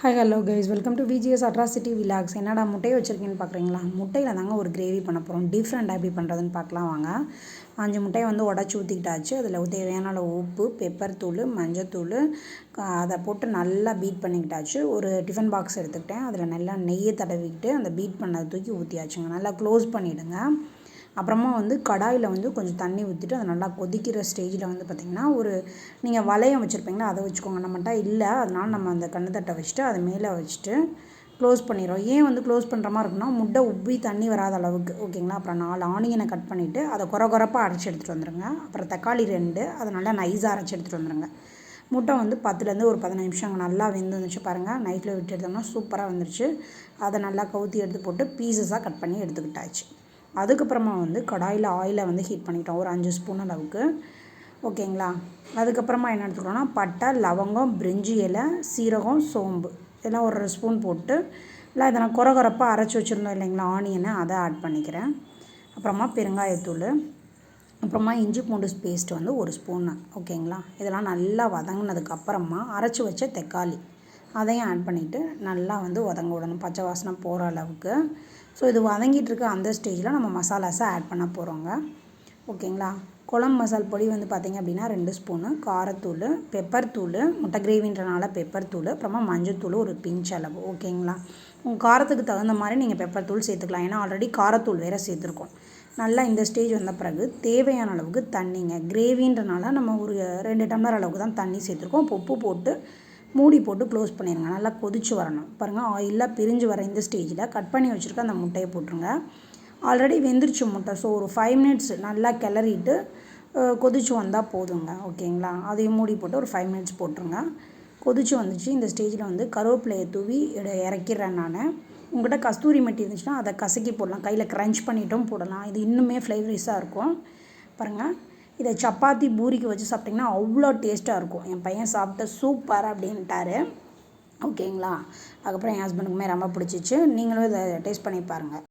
Hi hello guys welcome to VGS atrocity vlogs என்னடா முட்டையை வச்சுருக்கீங்கன்னு பார்க்குறீங்களா முட்டையில் தாங்க ஒரு கிரேவி பண்ண போகிறோம் டிஃப்ரெண்ட்டாக எப்படி பண்ணுறதுன்னு பார்க்கலாம் வாங்க. அஞ்சு முட்டையை வந்து உடச்சி ஊற்றிக்கிட்டாச்சு அதில் தேவையான அளவு உப்பு பெப்பர் தூள் மஞ்சத்தூள் அதை போட்டு நல்லா பீட் பண்ணிக்கிட்டாச்சு. ஒரு டிஃபன் பாக்ஸ் எடுத்துக்கிட்டேன். அதில் நல்லா நெய்யை தடவிக்கிட்டு அந்த பீட் பண்ணதை தூக்கி ஊற்றியாச்சுங்க நல்லா க்ளோஸ் பண்ணிவிடுங்க அப்புறமா வந்து கடாயில் வந்து கொஞ்சம் தண்ணி ஊற்றிட்டு அதை நல்லா கொதிக்கிற ஸ்டேஜில் வந்து பார்த்திங்கன்னா ஒரு நீங்கள் வளையம் வச்சுருப்பீங்களா அதை வச்சுக்கோங்க. நம்மகிட்ட இல்லை அதனால் நம்ம அந்த கண்ணுத்தட்டை வச்சுட்டு அதை மேலே வச்சுட்டு க்ளோஸ் பண்ணிடுறோம். ஏன் வந்து க்ளோஸ் பண்ணுற மாதிரி இருக்குன்னா முட்டை உப்பி தண்ணி வராத அளவுக்கு ஓகேங்களா? அப்புறம் நாலு ஆனியனை கட் பண்ணிவிட்டு அதை குறை குறைப்பாக அரைச்சி எடுத்துகிட்டு வந்துடுங்க அப்புறம் தக்காளி ரெண்டு அதை நல்லா நைஸாக அரைச்சி எடுத்துகிட்டு வந்துடுங்க முட்டை வந்து பத்துலேருந்து ஒரு பதினஞ்சு நிமிஷம் நல்லா வெந்து வந்துச்சு பாருங்கள் நைட்டில் விட்டு எடுத்தோம்னா சூப்பராக வந்துருச்சு. அதை நல்லா கவுத்தி எடுத்து போட்டு பீசஸாக கட் பண்ணி எடுத்துக்கிட்டாச்சு. அதுக்கப்புறமா வந்து கடாயில் ஆயிலை வந்து ஹீட் பண்ணிட்டோம் ஒரு அஞ்சு ஸ்பூன் அளவுக்கு. ஓகேங்களா? அதுக்கப்புறமா என்ன எடுத்துக்கிறோன்னா பட்டை லவங்கம் பிரிஞ்சி இலை சீரகம் சோம்பு. இதெல்லாம் ஒரு ஸ்பூன் போட்டு இல்லை இதை நான் குறகுறப்பாக அரைச்சி வச்சுருந்தோம் இல்லைங்களா ஆனியனை அதை ஆட் பண்ணிக்கிறேன். அப்புறமா பெருங்காயத்தூள் அப்புறமா இஞ்சி பூண்டு பேஸ்ட் வந்து ஒரு ஸ்பூன் ஓகேங்களா? இதெல்லாம் நல்லா வதங்கினதுக்கப்புறமா அரைச்சி வச்ச தக்காளி. அதையும் ஆட் பண்ணிவிட்டு நல்லா வந்து வதங்க விடணும். பச்சை வாசனை போகிற அளவுக்கு. ஸோ இது வதங்கிட்டுருக்க அந்த ஸ்டேஜில் நம்ம மசாலாஸை ஆட் பண்ண போகிறோங்க ஓகேங்களா? குழம்பு மசால் பொடி வந்து பார்த்திங்க அப்படின்னா ரெண்டு ஸ்பூனு காரத்தூள் பெப்பர் தூள் முட்டை கிரேவின்றனால பெப்பர் தூள் அப்புறமா மஞ்சத்தூள் ஒரு பிஞ்ச் அளவு. ஓகேங்களா? உங்கள் காரத்துக்கு தகுந்த மாதிரி நீங்கள் பெப்பர் தூள் சேர்த்துக்கலாம். ஏன்னா ஆல்ரெடி காரத்தூள் வேறு சேர்த்துருக்கோம். நல்லா இந்த ஸ்டேஜ் வந்த பிறகு தேவையான அளவுக்கு தண்ணிங்க. கிரேவின்றனால நம்ம ஒரு ரெண்டு டம்ளர் அளவுக்கு தான் தண்ணி சேர்த்துருக்கோம். உப்பு போட்டு மூடி போட்டு க்ளோஸ் பண்ணிடுங்க நல்லா கொதித்து வரணும். பாருங்கள் ஆயிலாக பிரிஞ்சு வர இந்த ஸ்டேஜில் கட் பண்ணி வச்சுருக்க அந்த முட்டையை போட்டுருங்க. ஆல்ரெடி வெந்துருச்சு முட்டை. ஸோ ஒரு ஃபைவ் மினிட்ஸ் நல்லா கிளறிட்டு கொதிச்சு வந்தால் போதுங்க. ஓகேங்களா? அதையும் மூடி போட்டு ஒரு ஃபைவ் மினிட்ஸ் போட்டுருங்க. கொதிச்சு வந்துச்சு. இந்த ஸ்டேஜில் வந்து கருவேப்பிலையை தூவி இறக்கிறேன் நான். உங்கள்கிட்ட கஸ்தூரி மெட்டி இருந்துச்சுன்னா அதை கசக்கி போடலாம். கையில் க்ரன்ச் பண்ணிட்டும் போடலாம். இது இன்னுமே ஃப்ளேவரிஸாக இருக்கும். பாருங்கள் இதை சப்பாத்தி பூரிக்கு வச்சு சாப்பிட்டிங்கன்னா அவ்வளோ டேஸ்ட்டாக இருக்கும். என் பையன் சாப்பிட்ட சூப்பர் அப்படின்ட்டாரு. ஓகேங்களா? அதுக்கப்புறம் என் ஹஸ்பண்டுக்குமே ரொம்ப பிடிச்சிச்சு. நீங்களும் இதை டேஸ்ட் பண்ணி பாருங்கள்